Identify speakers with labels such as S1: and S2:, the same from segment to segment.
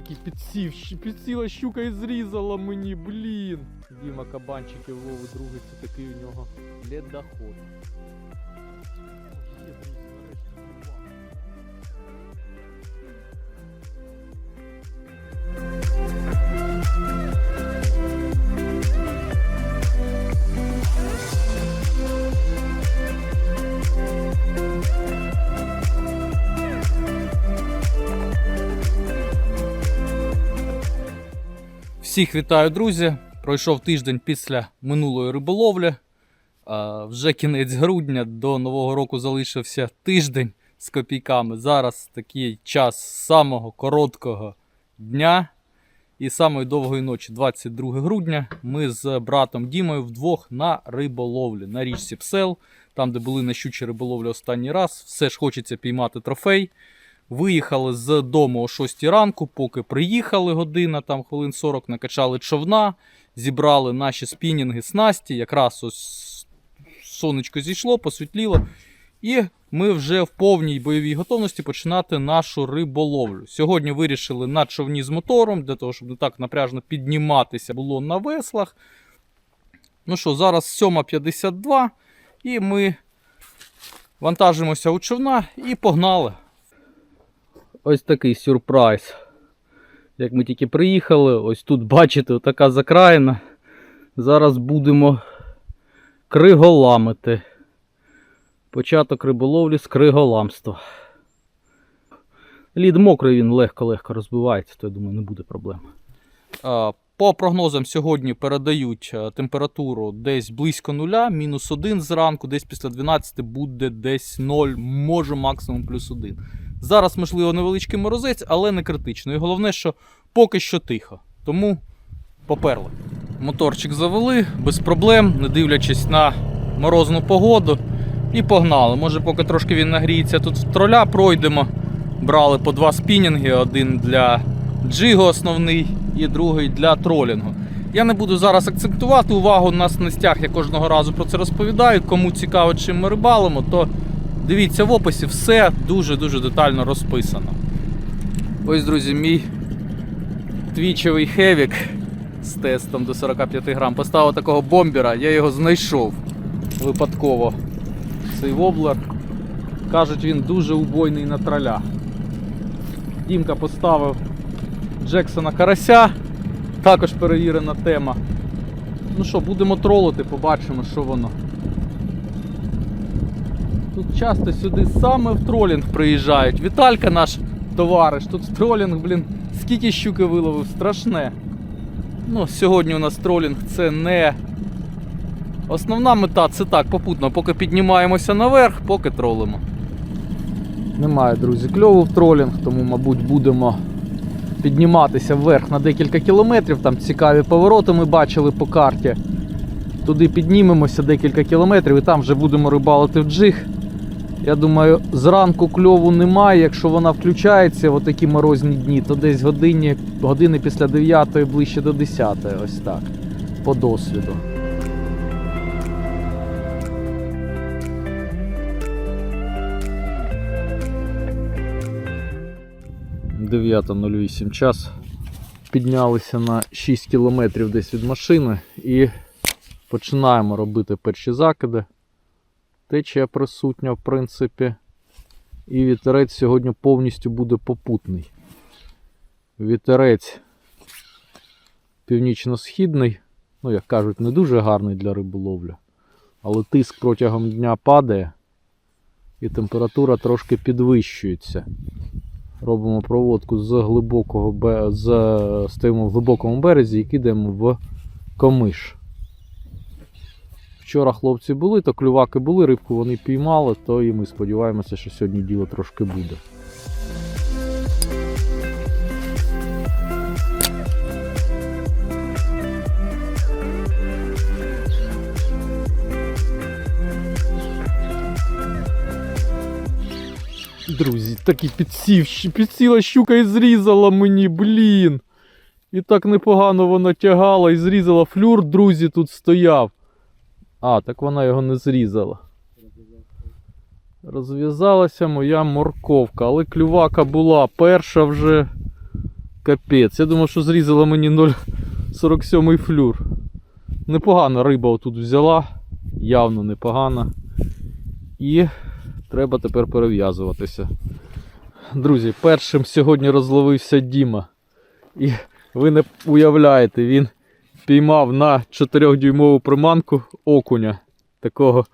S1: такий підсів, підсіла щука і зрізала мені, блін. Діма кабанчиків ловить, другий це такий у нього ледоход. Всіх вітаю, друзі! Пройшов тиждень після минулої риболовлі. Вже кінець грудня до Нового року залишився тиждень з копійками. Зараз такий час самого короткого дня і самої довгої ночі, 22 грудня. Ми з братом Дімою вдвох на риболовлі на річці Псел, там, де були на щучі риболовлі останній раз. Все ж хочеться піймати трофей. Виїхали з дому о 6 ранку, поки приїхали година, там хвилин 40, накачали човна, зібрали наші спінінги снасті. Якраз ось сонечко зійшло, посвітліло. І ми вже в повній бойовій готовності починати нашу риболовлю. Сьогодні вирішили на човні з мотором, для того, щоб не так напряжно підніматися було на веслах. Ну що, зараз 7.52, і ми вантажимося у човна і погнали. Ось такий сюрприз. Як ми тільки приїхали, ось тут бачите, така закраїна. Зараз будемо криголамити. Початок риболовлі з криголамства. Лід мокрий, він легко-легко розбивається, то я думаю, не буде проблем. По прогнозам сьогодні передають е, температуру десь близько нуля, мінус 1 зранку, десь після 12 буде десь 0, може максимум плюс 1. Зараз, можливо, невеличкий морозець, але не критично. І головне, що поки що тихо. Тому поперли. Моторчик завели без проблем, не дивлячись на морозну погоду. І погнали. Може, поки трошки він нагріється, тут в троля пройдемо. Брали по два спінінги: один для джигу основний і другий для тролінгу. Я не буду зараз акцентувати увагу на снастях, я кожного разу про це розповідаю. Кому цікаво, чим ми рибалимо, то дивіться в описі, все дуже-дуже детально розписано. Ось, друзі, мій твічовий хевік з тестом до 45 грам. Поставив такого бомбера, я його знайшов випадково. Цей воблер. Кажуть, він дуже убойний на троля. Дімка поставив Джексона Карася. Також перевірена тема. Ну що, будемо тролити, побачимо, що воно. Тут часто сюди саме в тролінг приїжджають. Віталька наш товариш, тут в тролінг, блін, скільки щуки виловив, страшне. Ну, сьогодні у нас тролінг це не основна мета, це так, попутно, поки піднімаємося наверх, поки тролимо. Немає, друзі, кльову в тролінг, тому, мабуть, будемо підніматися вверх на декілька кілометрів. Там цікаві повороти ми бачили по карті. Туди піднімемося декілька кілометрів і там вже будемо рибалити в джиг. Я думаю, зранку кльову немає. Якщо вона включається в такі морозні дні, то десь годині, години після 9 ближче до 10 ось так. По досвіду. Дев'ята 08 час. Піднялися на 6 кілометрів десь від машини і починаємо робити перші закиди. Течія присутня, в принципі. І вітерець сьогодні повністю буде попутний. Вітерець північно-східний, ну, як кажуть, не дуже гарний для риболовлі, але тиск протягом дня падає і температура трошки підвищується. Робимо проводку з глибокого з, стоїмо в глибокому березі і кидаємо в комиш. Вчора хлопці були, то клюваки були, рибку вони піймали, то і ми сподіваємося, що сьогодні діло трошки буде. Друзі, такий підсів, підсіла щука і зрізала мені, блін. І так непогано вона тягала і зрізала. Флюр, друзі, тут стояв. А, так вона його не зрізала. Розв'язалася моя морковка, але клювака була перша вже Капець. Я думав, що зрізала мені 0,47 флюр. Непогана риба отут взяла, явно непогана. І треба тепер перев'язуватися. Друзі, першим сьогодні розловився Діма. І ви не уявляєте, він піймав на 4-дюймову приманку окуня. Такого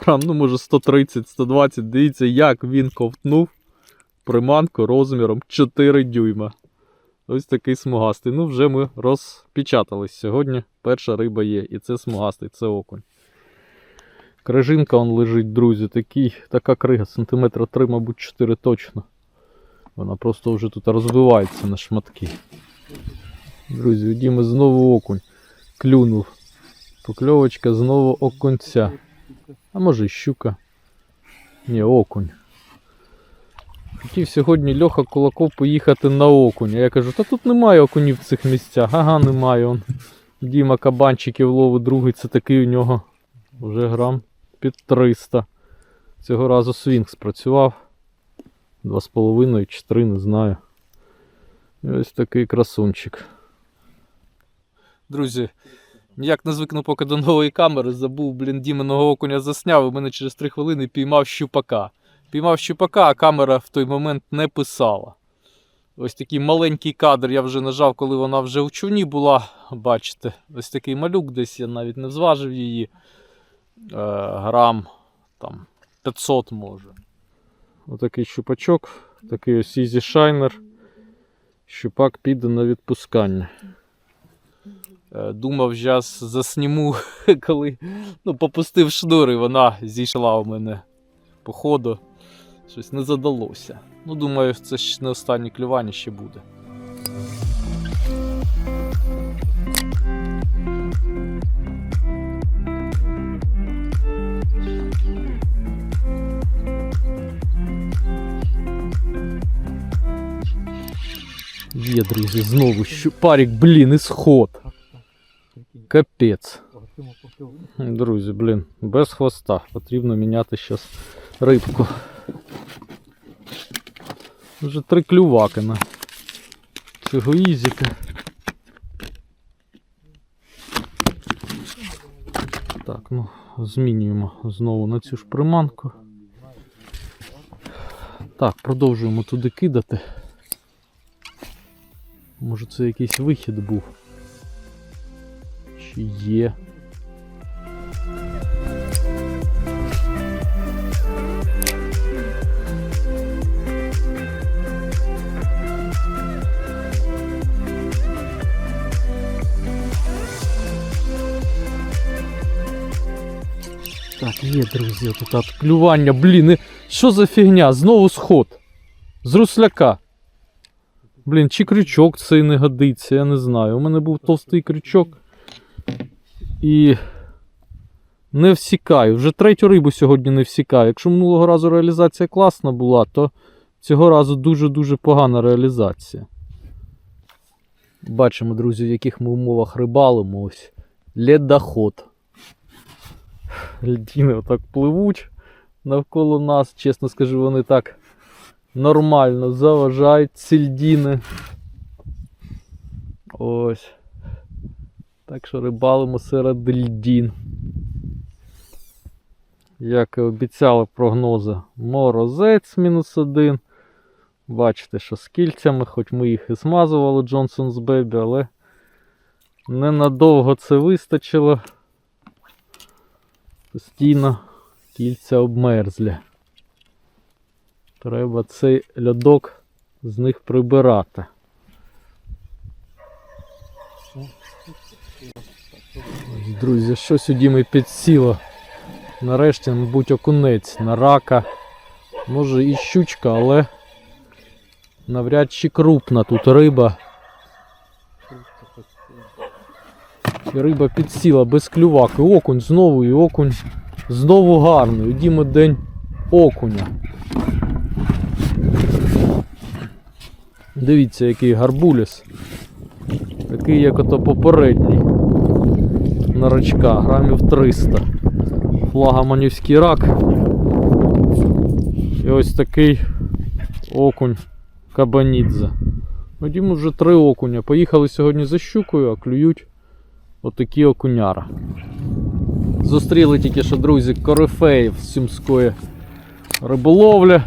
S1: грам, ну може 130-120. Дивіться, як він ковтнув приманку розміром 4 дюйма. Ось такий смугастий. Ну, вже ми розпечатались сьогодні. Перша риба є. І це смугастий, це окунь. Крижинка он лежить, друзі, такий, така крига, сантиметра 3, мабуть, 4 точно. Вона просто вже тут розбивається на шматки. Друзі, у знову окунь. Клюнув. Покльовочка знову окунця. А може й щука. Ні, окунь. Хотів сьогодні Льоха Кулаков поїхати на окунь. А я кажу, та тут немає окунів в цих місцях. Ага, немає. Он. Діма кабанчиків ловить, другий це такий у нього. Вже грам під 300. Цього разу свінг спрацював. 2,5 чи 3, не знаю. І ось такий красунчик. Друзі, ніяк не звикну поки до нової камери, забув, блін, Діменого окуня засняв, і мене через 3 хвилини піймав щупака. Піймав щупака, а камера в той момент не писала. Ось такий маленький кадр я вже нажав, коли вона вже в човні була. Бачите, ось такий малюк, десь я навіть не зважив її. Е, грам там 500 може. Отакий щупачок, такий ось Easy Shiner. Щупак піде на відпускання. Е, Думав, зараз засніму, коли ну, попустив шнур, і вона зійшла у мене по ходу. Щось не задалося. Ну, думаю, це ж не останнє клювання ще буде. Є, друзі, знову щупарик, блін, ісход. Капець. Друзі, блін, без хвоста. Потрібно міняти зараз рибку. Вже три клюваки на цього ізіка. Так, ну, змінюємо знову на цю ж приманку. Так, продовжуємо туди кидати. Може це якийсь вихід був? Є? Так, є, друзі, тут от клювання, блін, що за фігня? Знову сход. З русляка. Блін, чи крючок цей не годиться, я не знаю. У мене був товстий крючок. І не всікаю. Вже третю рибу сьогодні не всікаю. Якщо минулого разу реалізація класна була, то цього разу дуже-дуже погана реалізація. Бачимо, друзі, в яких ми умовах рибалимо. Ось ледоход. Льдіни отак пливуть навколо нас. Чесно скажу, вони так нормально заважають ці льдіни. Ось. Так що рибалимо серед льдін. Як і обіцяли прогнози, морозець мінус один. Бачите, що з кільцями, хоч ми їх і смазували Johnson's Baby, але ненадовго це вистачило. Постійно кільця обмерзлі. Треба цей льодок з них прибирати. Друзі, щось у Діми підсіло. Нарешті, мабуть, окунець на рака. Може і щучка, але навряд чи крупна тут риба. І риба підсіла без клюваки. Окунь знову і окунь знову гарний. У день окуня. Дивіться, який гарбуліс. Такий, як ото попередній. На рачка, грамів 300. Флагоманівський рак. І ось такий окунь кабанідзе. Ходімо вже три окуня. Поїхали сьогодні за щукою, а клюють отакі окуняра. Зустріли тільки що, друзі, корифеїв з сумської риболовлі.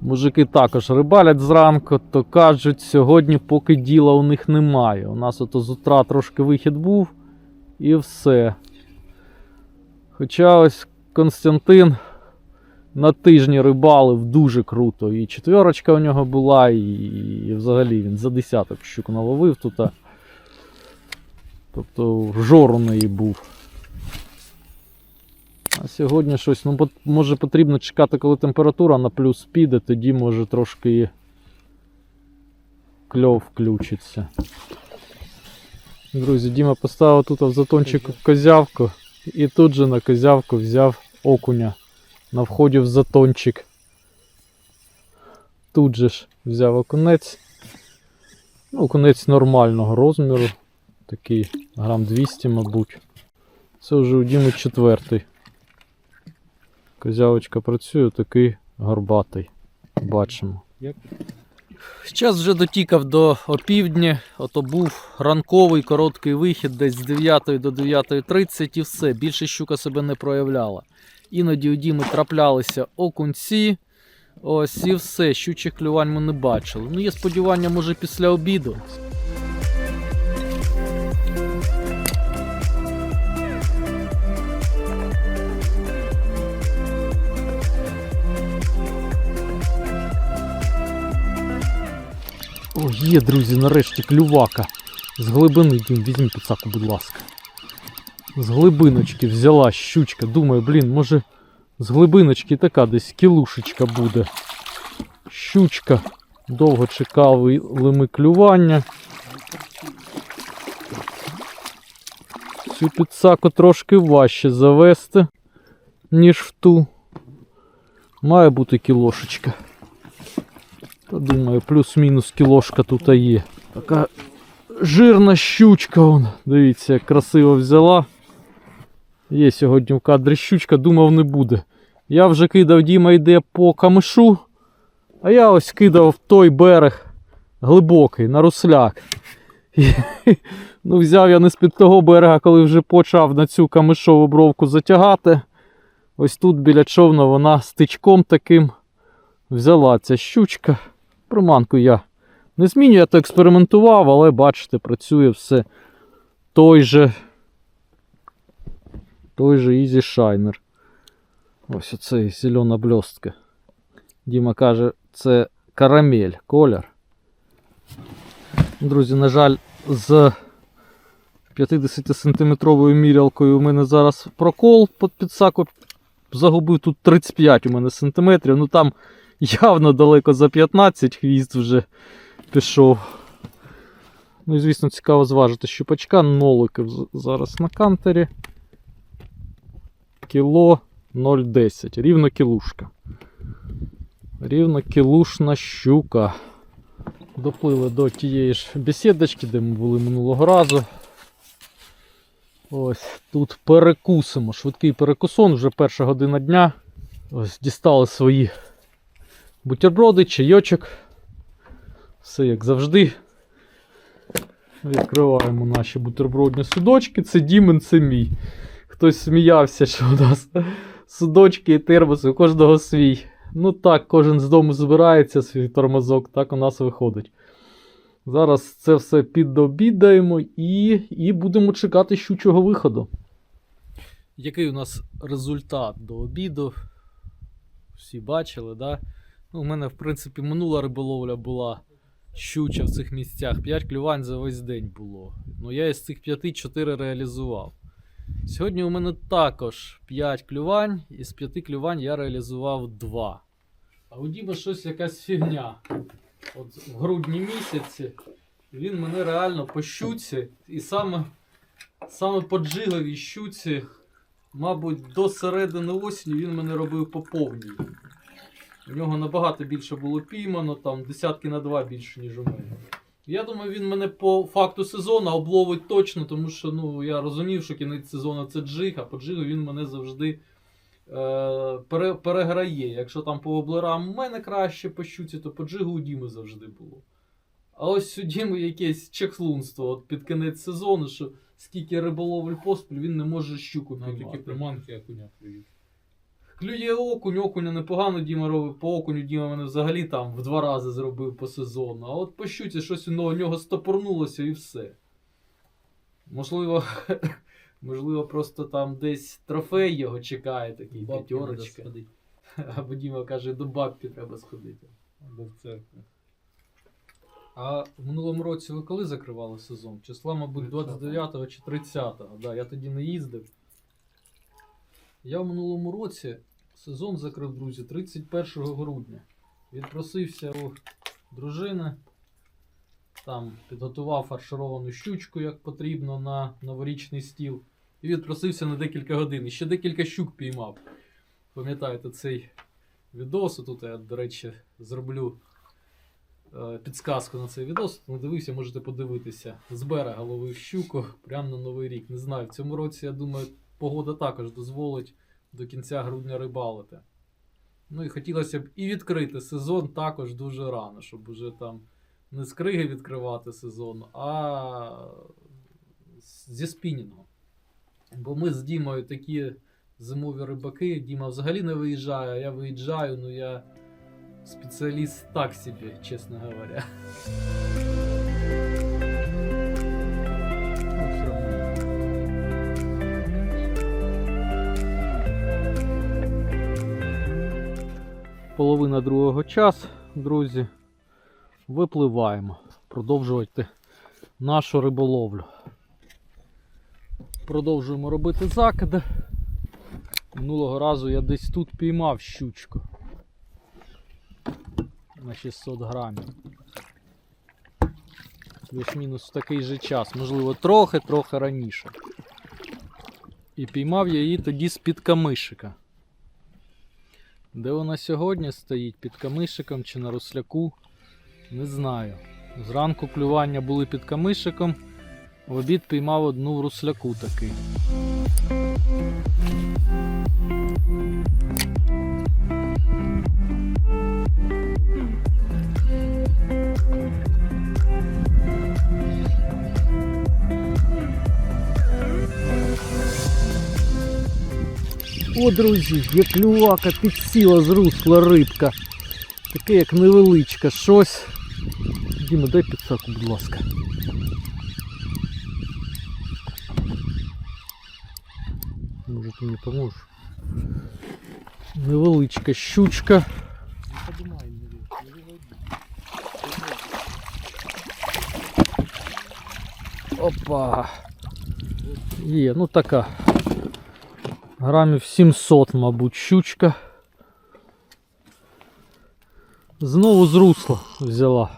S1: Мужики також рибалять зранку, то кажуть, сьогодні поки діла у них немає. У нас ото з утра трошки вихід був і все. Хоча ось Константин на тижні рибалив дуже круто. І четверочка у нього була, і, взагалі він за десяток щук наловив тут. Тобто жор у неї був. А сьогодні щось, ну, може потрібно чекати, коли температура на плюс піде, тоді може трошки кльов включиться. Друзі, Діма поставив тут в затончику козявку і тут же на козявку взяв окуня на вході в затончик. Тут же ж взяв окунець. Ну, окунець нормального розміру. Такий грам 200, мабуть. Це вже у Діми четвертий. Козявочка працює, такий горбатий. Бачимо. Час вже дотікав до опівдні. Ото був ранковий короткий вихід десь з 9 до 9.30 і все. Більше щука себе не проявляла. Іноді у Діми траплялися окунці. Ось і все. Щучих клювань ми не бачили. Ну, є сподівання, може, після обіду. О, є, друзі, нарешті клювака. З глибини, Дім, візьми підсаку, будь ласка. З глибиночки взяла щучка. Думаю, блін, може з глибиночки така десь кілушечка буде. Щучка. Довго чекали ми клювання. Цю підсаку трошки важче завести, ніж в ту. Має бути кілошечка. Та думаю, плюс-мінус кілошка тут є. Така жирна щучка. Вон. Дивіться, як красиво взяла. Є сьогодні в кадрі щучка, думав не буде. Я вже кидав, Діма йде по камишу, а я ось кидав в той берег глибокий, на русляк. Ну, взяв я не з-під того берега, коли вже почав на цю камишову бровку затягати. Ось тут біля човна вона стичком таким взяла ця щучка. Приманку я не змінюю, я то експериментував, але бачите, працює все той же. Той же Easy Shiner. Ось оцей зелена блістка. Діма каже, це карамель, колір. Друзі, на жаль, з 50-сантиметровою мірялкою у мене зараз прокол під підсаку. Загубив тут 35 у мене сантиметрів. Ну там явно далеко за 15 хвіст вже пішов. Ну і звісно, цікаво зважити щупачка. Ноликів зараз на кантері. Кіло 0,10. Рівно кілушка. Рівно кілушна щука. Доплили до тієї ж бесідочки, де ми були минулого разу. Ось тут перекусимо. Швидкий перекусон, вже перша година дня. Ось дістали свої бутерброди, чайочок. Все як завжди. Відкриваємо наші бутербродні судочки. Це Дімен, це мій. Хтось сміявся, що у нас судочки і термоси, у кожного свій. Ну так, кожен з дому збирається свій тормозок, так у нас виходить. Зараз це все підобідаємо і, і будемо чекати щучого виходу. Який у нас результат до обіду? Всі бачили, да? Ну, у мене, в принципі, минула риболовля була щуча в цих місцях. 5 клювань за весь день було. Ну я із цих 5 4 реалізував. Сьогодні у мене також 5 клювань, із 5 клювань я реалізував 2. А у Діми щось якась фігня. От в грудні місяці він мене реально по щуці, і саме, саме по джиловій щуці, мабуть, до середини осені він мене робив по повній. У нього набагато більше було піймано, там десятки на два більше, ніж у мене. Я думаю, він мене по факту сезону обловить точно, тому що ну, я розумів, що кінець сезону це джиг, а по джигу він мене завжди е, пере, переграє. Якщо там по облерам у мене краще по щуці, то по джигу у Діми завжди було. А ось у Діми якесь чехлунство от під кінець сезону, що скільки риболовль поспіль він не може щуку
S2: Ну, такі
S1: піймати.
S2: приманки окуня клюють.
S1: Клює окунь, окуня непогано Діма робив. По окуню Діма мене взагалі там в два рази зробив по сезону. А от по щуці щось у нього стопорнулося і все. Можливо, можливо, просто там десь трофей його чекає, такий п'ятерочка. Або Діма каже, до бабки треба сходити.
S2: Або в церкву.
S1: А в минулому році ви коли закривали сезон? Числа, мабуть,
S2: 30-го.
S1: 29 чи 30-го. Да, я тоді не їздив. Я в минулому році сезон закрив, друзі, 31 грудня. Відпросився у дружини. Там підготував фаршировану щучку, як потрібно, на новорічний стіл. І відпросився на декілька годин. І ще декілька щук піймав. Пам'ятаєте цей відос? Тут я, до речі, зроблю е, підсказку на цей відос. Не дивився, можете подивитися. З берега ловив щуку прямо на Новий рік. Не знаю, в цьому році, я думаю, погода також дозволить до кінця грудня рибалити. Ну і хотілося б і відкрити сезон також дуже рано, щоб уже там не з криги відкривати сезон, а зі спінінгу. Бо ми з Дімою такі зимові рибаки. Діма взагалі не виїжджає, а я виїжджаю, ну я спеціаліст так собі, чесно говоря. Половина другого час, друзі. Випливаємо. Продовжувати нашу риболовлю. Продовжуємо робити закиди. Минулого разу я десь тут піймав щучку. На 600 грамів. Плюс-мінус в такий же час, можливо, трохи-трохи раніше. І піймав я її тоді з-під камишика. Де вона сьогодні стоїть? Під камишиком чи на русляку? Не знаю. Зранку клювання були під камишиком, в обід піймав одну в русляку такий. О, друзі, є клювака, підсіла з русла рибка. Таке як невеличка щось. Діма, дай підсаку, будь ласка. Може ти мені поможеш? Невеличка щучка.
S2: Не подумай, не ві- не виводи.
S1: Опа. Є, ну така. Грамів 700, мабуть, щучка. Знову з русла взяла.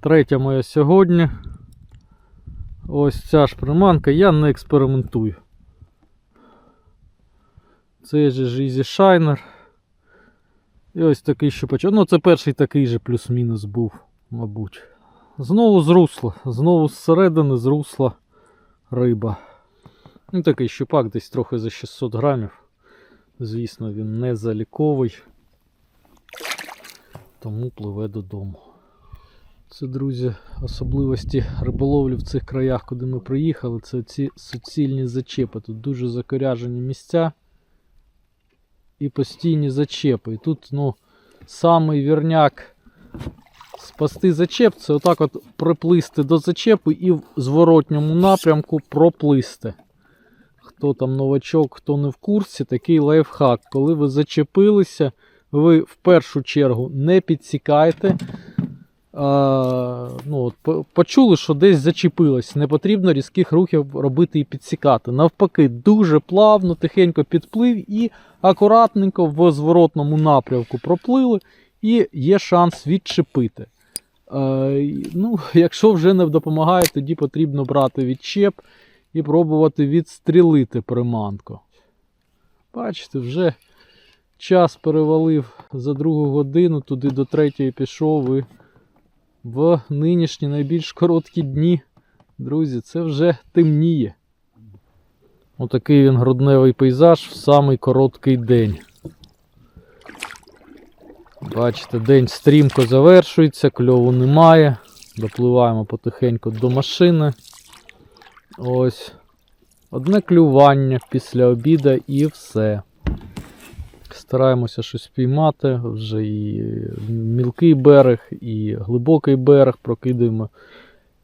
S1: Третя моя сьогодні. Ось ця ж приманка, я не експериментую. Це же Easy Shiner. І ось такий щупачок. Ну, це перший такий же плюс-мінус був, мабуть. Знову з русла, знову зсередини з русла риба. Ну, такий щупак десь трохи за 600 грамів. Звісно, він не заліковий. Тому пливе додому. Це, друзі, особливості риболовлі в цих краях, куди ми приїхали. Це ці суцільні зачепи. Тут дуже закоряжені місця і постійні зачепи. І тут, ну, самий вірняк спасти зачеп це отак от приплисти до зачепу і в зворотньому напрямку проплисти. Хто там новачок, хто не в курсі, такий лайфхак. Коли ви зачепилися, ви в першу чергу не підсікайте. А, ну, от, почули, що десь зачепилось. Не потрібно різких рухів робити і підсікати. Навпаки, дуже плавно, тихенько підплив і акуратненько в зворотному напрямку проплили, і є шанс відчепити. Е, ну, якщо вже не допомагає, тоді потрібно брати відчеп і пробувати відстрілити приманку. Бачите, вже час перевалив за другу годину, туди до третьої пішов і в нинішні найбільш короткі дні, друзі, це вже темніє. Отакий він грудневий пейзаж в самий короткий день. Бачите, день стрімко завершується, кльову немає. Допливаємо потихеньку до машини. Ось. Одне клювання після обіда і все. Стараємося щось піймати. Вже і мілкий берег, і глибокий берег прокидаємо.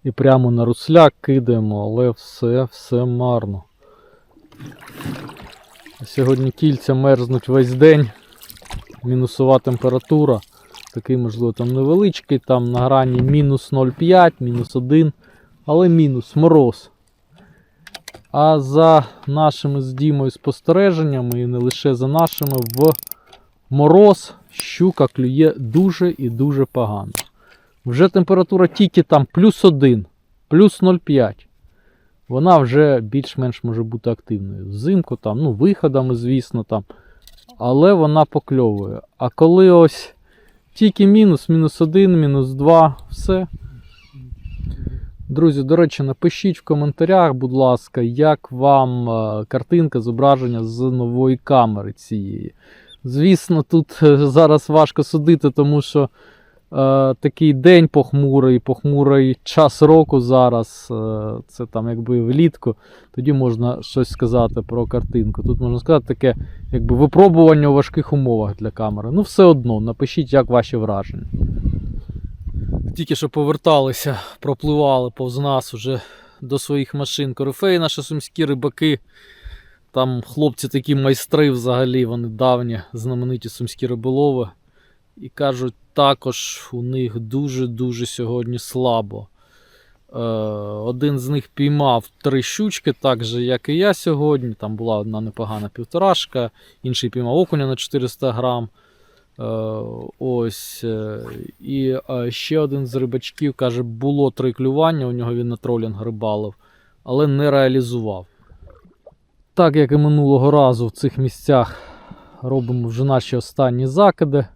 S1: І прямо на русляк кидаємо, але все, все марно. Сьогодні кільця мерзнуть весь день. Мінусова температура. Такий, можливо, там невеличкий, там на грані мінус 0,5, мінус 1, але мінус мороз. А за нашими з Дімою спостереженнями, і не лише за нашими, в мороз щука клює дуже і дуже погано. Вже температура тільки там плюс 1, плюс 0,5. Вона вже більш-менш може бути активною. Взимку там, ну, виходами, звісно, там. Але вона покльовує. А коли ось тільки мінус, мінус 1, мінус 2, все. Друзі, до речі, напишіть в коментарях, будь ласка, як вам е, картинка, зображення з нової камери цієї. Звісно, тут е, зараз важко судити, тому що е, такий день похмурий, похмурий час року зараз. Е, це там якби влітку. Тоді можна щось сказати про картинку. Тут можна сказати таке, якби випробування у важких умовах для камери. Ну, все одно, напишіть, як ваші враження. Тільки що поверталися, пропливали повз нас уже до своїх машин. Корифеї наші сумські рибаки. Там хлопці такі майстри взагалі, вони давні, знамениті сумські риболови. І кажуть, також у них дуже-дуже сьогодні слабо. Е, один з них піймав три щучки, так же, як і я сьогодні. Там була одна непогана півторашка, інший піймав окуня на 400 грам. Е, ось. е, І е, ще один з рибачків каже, було три клювання, у нього він на тролінг рибалив, але не реалізував. Так як і минулого разу в цих місцях робимо вже наші останні закиди.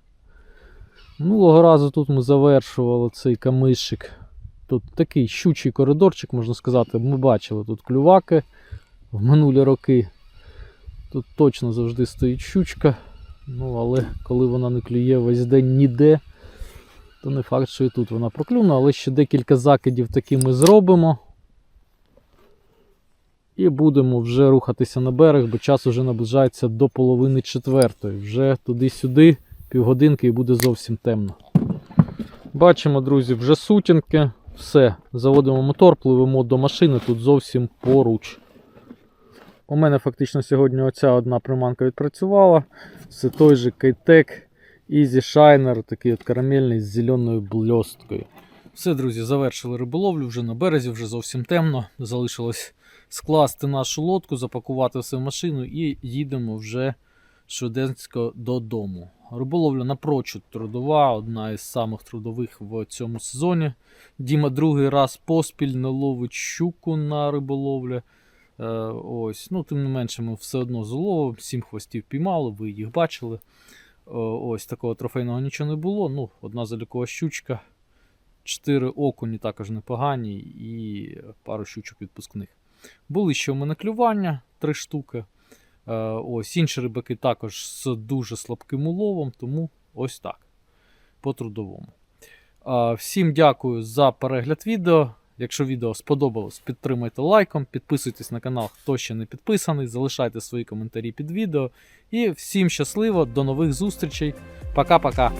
S1: Минулого разу тут ми завершували цей камишик. Тут такий щучий коридорчик, можна сказати. Ми бачили тут клюваки в минулі роки. Тут точно завжди стоїть щучка. Ну, але коли вона не клює весь день ніде, то не факт, що і тут вона проклюне, але ще декілька закидів таки ми зробимо. І будемо вже рухатися на берег, бо час вже наближається до половини четвертої. Вже туди-сюди, півгодинки і буде зовсім темно. Бачимо, друзі, вже сутінки. Все, заводимо мотор, пливемо до машини, тут зовсім поруч. У мене фактично сьогодні оця одна приманка відпрацювала. Це той же Кейтек Easy Shiner, такий от карамельний з зеленою бльосткою. Все, друзі, завершили риболовлю вже на березі, вже зовсім темно. Залишилось скласти нашу лодку, запакувати все в машину і їдемо вже швиденько додому. Риболовля напрочуд трудова, одна із самих трудових в цьому сезоні. Діма другий раз поспіль не ловить щуку на риболовлю. Е, ось, ну, Тим не менше, ми все одно з уловом, сім хвостів піймали, ви їх бачили. Е, ось такого трофейного нічого не було. Ну, Одна залікова щучка, чотири окуні також непогані і пару щучок відпускних. Були ще у мене клювання, три штуки. Е, ось Інші рибаки також з дуже слабким уловом, тому ось так. По трудовому. Е, Всім дякую за перегляд відео. Якщо відео сподобалось, підтримайте лайком, підписуйтесь на канал, хто ще не підписаний, залишайте свої коментарі під відео. І всім щасливо, до нових зустрічей. Пока-пока.